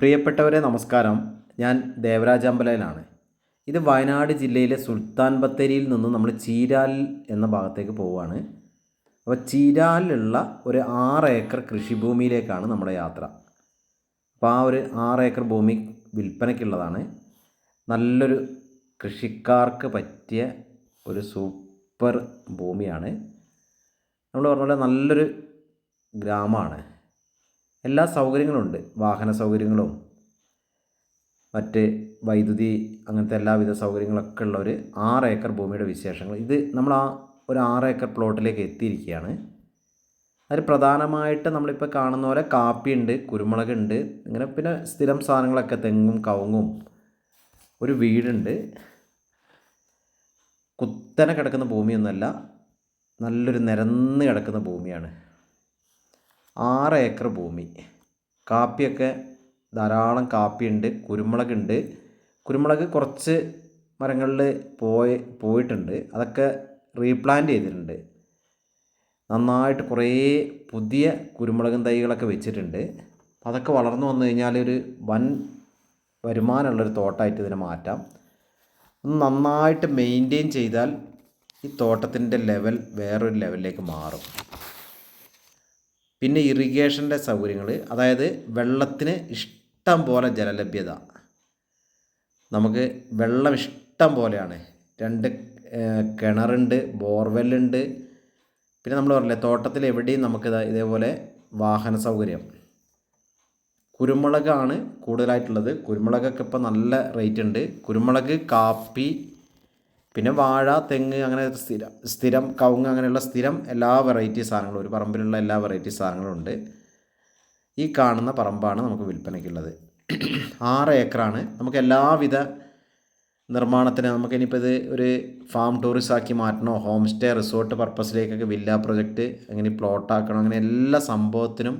പ്രിയപ്പെട്ടവരെ നമസ്കാരം. ഞാൻ ദേവരാജ് അമ്പലയിലാണ്. ഇത് വയനാട് ജില്ലയിലെ സുൽത്താൻ ബത്തേരിയിൽ നിന്ന് നമ്മൾ ചീരാൽ എന്ന ഭാഗത്തേക്ക് പോവുകയാണ്. അപ്പോൾ ചീരാലിലുള്ള ഒരു ആറ് ഏക്കർ കൃഷിഭൂമിയിലേക്കാണ് നമ്മുടെ യാത്ര. അപ്പോൾ ആ ഒരു ആറ് ഏക്കർ ഭൂമി വിൽപ്പനയ്ക്കുള്ളതാണ് നല്ലൊരു കൃഷിക്കാർക്ക് പറ്റിയ ഒരു സൂപ്പർ ഭൂമിയാണ്. നമ്മൾ പറഞ്ഞ പോലെ നല്ലൊരു ഗ്രാമമാണ്. എല്ലാ സൗകര്യങ്ങളും ഉണ്ട് വാഹന സൗകര്യങ്ങളും മറ്റ് വൈദ്യുതി അങ്ങനത്തെ എല്ലാവിധ സൗകര്യങ്ങളൊക്കെ ഉള്ള ഒരു ആറ് ഏക്കർ ഭൂമിയുടെ വിശേഷങ്ങൾ. ഇത് നമ്മൾ ആ ഒരു ആറ് ഏക്കർ പ്ലോട്ടിലേക്ക് എത്തിയിരിക്കുകയാണ്. അതിൽ പ്രധാനമായിട്ട് നമ്മളിപ്പോൾ കാണുന്ന പോലെ കാപ്പിയുണ്ട് കുരുമുളകുണ്ട് ഇങ്ങനെ പിന്നെ സ്ഥിരം സാധനങ്ങളൊക്കെ തെങ്ങും കവുങ്ങും ഒരു വീടുണ്ട്. കുത്തനെ കിടക്കുന്ന ഭൂമിയൊന്നുമല്ല നല്ലൊരു നിരന്ന് കിടക്കുന്ന ഭൂമിയാണ്. ആറ് ഏക്കർ ഭൂമി. കാപ്പിയൊക്കെ ധാരാളം കാപ്പിയുണ്ട് കുരുമുളകുണ്ട്. കുരുമുളക് കുറച്ച് മരങ്ങളിൽ പോയി പോയിട്ടുണ്ട്. അതൊക്കെ റീപ്ലാന്റ് ചെയ്തിട്ടുണ്ട്. നന്നായിട്ട് കുറേ പുതിയ കുരുമുളകും തൈകളൊക്കെ വെച്ചിട്ടുണ്ട്. അതൊക്കെ വളർന്നു വന്നു കഴിഞ്ഞാൽ ഒരു വൻ വരുമാനമുള്ളൊരു തോട്ടമായിട്ട് ഇതിനെ മാറ്റാം. നന്നായിട്ട് മെയിന്റെയിൻ ചെയ്താൽ ഈ തോട്ടത്തിന്റെ ലെവൽ വേറൊരു ലെവലിലേക്ക് മാറും. പിന്നെ ഇറിഗേഷന്റെ സൗകര്യങ്ങൾ അതായത് വെള്ളത്തിന് ഇഷ്ടം പോലെ ജലലഭ്യത. നമുക്ക് വെള്ളം ഇഷ്ടം പോലെയാണ്. രണ്ട് കിണറുണ്ട് ബോർവെല്ലുണ്ട്. പിന്നെ നമ്മൾ പറഞ്ഞില്ലേ തോട്ടത്തിൽ എവിടെയും നമുക്ക് ഇതേപോലെ വാഹന സൗകര്യം. കുരുമുളകാണ് കൂടുതലായിട്ടുള്ളത്. കുരുമുളകൊക്കെ ഇപ്പോൾ നല്ല റേറ്റ് ഉണ്ട്. കുരുമുളക് കാപ്പി പിന്നെ വാഴ തെങ്ങ് അങ്ങനെ സ്ഥിരം സ്ഥിരം കവുങ്ങ് അങ്ങനെയുള്ള സ്ഥിരം എല്ലാ വെറൈറ്റി സാധനങ്ങളും ഒരു പറമ്പിലുള്ള എല്ലാ വെറൈറ്റി സാധനങ്ങളും ഉണ്ട്. ഈ കാണുന്ന പറമ്പാണ് നമുക്ക് വിൽപ്പനയ്ക്കുള്ളത്. ആറ് ഏക്കറാണ്. നമുക്ക് എല്ലാവിധ നിർമ്മാണത്തിന് നമുക്ക് ഇനിയിപ്പോൾ ഇത് ഒരു ഫാം ടൂറിസം ആക്കി മാറ്റണോ ഹോം സ്റ്റേ റിസോർട്ട് പർപ്പസിലേക്കൊക്കെ വില്ല പ്രൊജക്റ്റ് അങ്ങനെ പ്ലോട്ടാക്കണോ അങ്ങനെ എല്ലാ സംഭവത്തിനും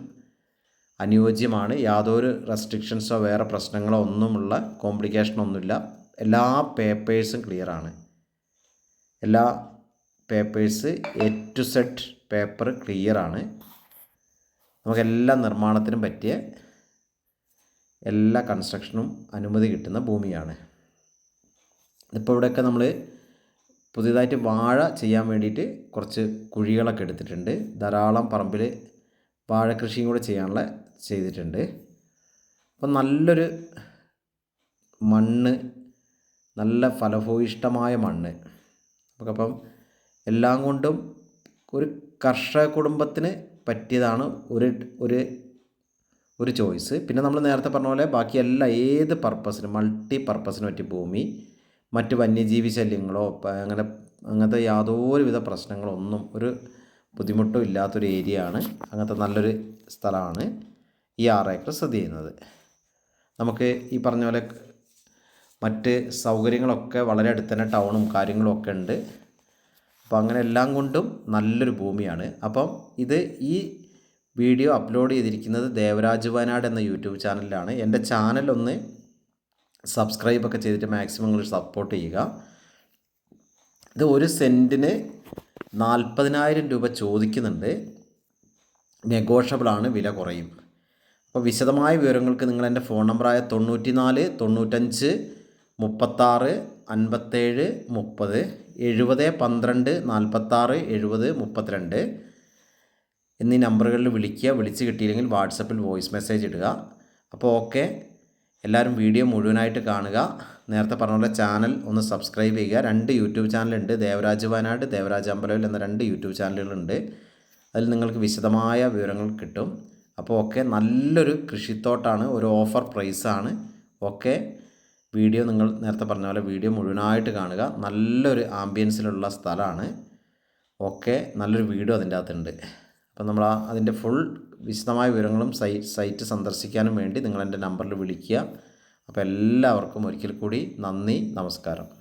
അനുയോജ്യമാണ്. യാതൊരു റെസ്ട്രിക്ഷൻസോ വേറെ പ്രശ്നങ്ങളോ ഒന്നുമുള്ള കോംപ്ലിക്കേഷനൊന്നുമില്ല എല്ലാ പേപ്പേഴ്സും ക്ലിയറാണ് എല്ലാ papers A to set paper clear ക്ലിയറാണ് നമുക്കെല്ലാ നിർമ്മാണത്തിനും പറ്റിയ എല്ലാ കൺസ്ട്രക്ഷനും അനുമതി കിട്ടുന്ന ഭൂമിയാണ്. ഇപ്പോൾ ഇവിടെയൊക്കെ നമ്മൾ പുതിയതായിട്ട് വാഴ ചെയ്യാൻ വേണ്ടിയിട്ട് കുറച്ച് കുഴികളൊക്കെ എടുത്തിട്ടുണ്ട്. ധാരാളം പറമ്പിൽ വാഴ കൃഷിയും കൂടെ ചെയ്യാനുള്ള ചെയ്തിട്ടുണ്ട്. അപ്പം നല്ലൊരു മണ്ണ് നല്ല ഫലഭൂയിഷ്ടമായ മണ്ണ്. നമുക്കപ്പം എല്ലാം കൊണ്ടും ഒരു കർഷക കുടുംബത്തിന് പറ്റിയതാണ് ഒരു ഒരു ഒരു ചോയ്സ്. പിന്നെ നമ്മൾ നേരത്തെ പറഞ്ഞ പോലെ ബാക്കി എല്ലാ ഏത് പർപ്പസിനും മൾട്ടി പർപ്പസിന് പറ്റിയ ഭൂമി മറ്റ് വന്യജീവി ശല്യങ്ങളോ അങ്ങനെ അങ്ങനത്തെ യാതൊരുവിധ പ്രശ്നങ്ങളൊന്നും ഒരു ബുദ്ധിമുട്ടും ഇല്ലാത്തൊരു ഏരിയ ആണ് അങ്ങനത്തെ നല്ലൊരു സ്ഥലമാണ് ഈ ആറ് ഏക്കർ സ്ഥിതി ചെയ്യുന്നത്. നമുക്ക് ഈ പറഞ്ഞ പോലെ മറ്റ് സൗകര്യങ്ങളൊക്കെ വളരെ അടുത്ത് തന്നെ ടൗണും കാര്യങ്ങളൊക്കെ ഉണ്ട്. അപ്പോൾ അങ്ങനെ എല്ലാം കൊണ്ടും നല്ലൊരു ഭൂമിയാണ്. അപ്പം ഇത് ഈ വീഡിയോ അപ്ലോഡ് ചെയ്തിരിക്കുന്നത് ദേവരാജ് വയനാട് എന്ന യൂട്യൂബ് ചാനലിലാണ്. എന്റെ ചാനലൊന്ന് സബ്സ്ക്രൈബ് ഒക്കെ ചെയ്തിട്ട് മാക്സിമം നിങ്ങൾ സപ്പോർട്ട് ചെയ്യുക. ഇത് ഒരു സെന്റിന് നാൽപ്പതിനായിരം രൂപ ചോദിക്കുന്നുണ്ട്. നെഗോഷ്യബിളാണ് വില കുറയും. അപ്പോൾ വിശദമായ വിവരങ്ങൾക്ക് നിങ്ങൾ എന്റെ ഫോൺ നമ്പറായ തൊണ്ണൂറ്റി നാല് തൊണ്ണൂറ്റഞ്ച് മുപ്പത്താറ് അൻപത്തേഴ് മുപ്പത് എഴുപത് പന്ത്രണ്ട് നാൽപ്പത്താറ് എഴുപത് മുപ്പത്തിരണ്ട് എന്നീ നമ്പറുകളിൽ വിളിക്കുക. വിളിച്ച് കിട്ടിയില്ലെങ്കിൽ വാട്സപ്പിൽ വോയിസ് മെസ്സേജ് ഇടുക. അപ്പോൾ ഓക്കെ. എല്ലാവരും വീഡിയോ മുഴുവനായിട്ട് കാണുക. നേരത്തെ പറഞ്ഞ പോലെ ചാനൽ ഒന്ന് സബ്സ്ക്രൈബ് ചെയ്യുക. രണ്ട് യൂട്യൂബ് ചാനലുണ്ട്. ദേവരാജ് വയനാട് ദേവരാജ് അമ്പലവിൽ എന്ന രണ്ട് യൂട്യൂബ് ചാനലുകളുണ്ട്. അതിൽ നിങ്ങൾക്ക് വിശദമായ വിവരങ്ങൾ കിട്ടും. അപ്പോൾ ഓക്കെ. നല്ലൊരു കൃഷിത്തോട്ടാണ്. ഒരു ഓഫർ പ്രൈസാണ്. ഓക്കെ. വീഡിയോ നിങ്ങൾ നേരത്തെ പറഞ്ഞ പോലെ വീഡിയോ മുഴുവനായിട്ട് കാണുക. നല്ലൊരു ആംബിയൻസിലുള്ള സ്ഥലമാണ്. ഓക്കെ നല്ലൊരു വീഡിയോ അതിന്റെ അകത്തുണ്ട്. അപ്പം നമ്മൾ ആ അതിന്റെ ഫുൾ വിശദമായ വിവരങ്ങളും സൈ സൈറ്റ് സന്ദർശിക്കാനും വേണ്ടി നിങ്ങൾ എന്റെ നമ്പറിൽ വിളിക്കുക. അപ്പോൾ എല്ലാവർക്കും ഒരിക്കൽ കൂടി നന്ദി നമസ്കാരം.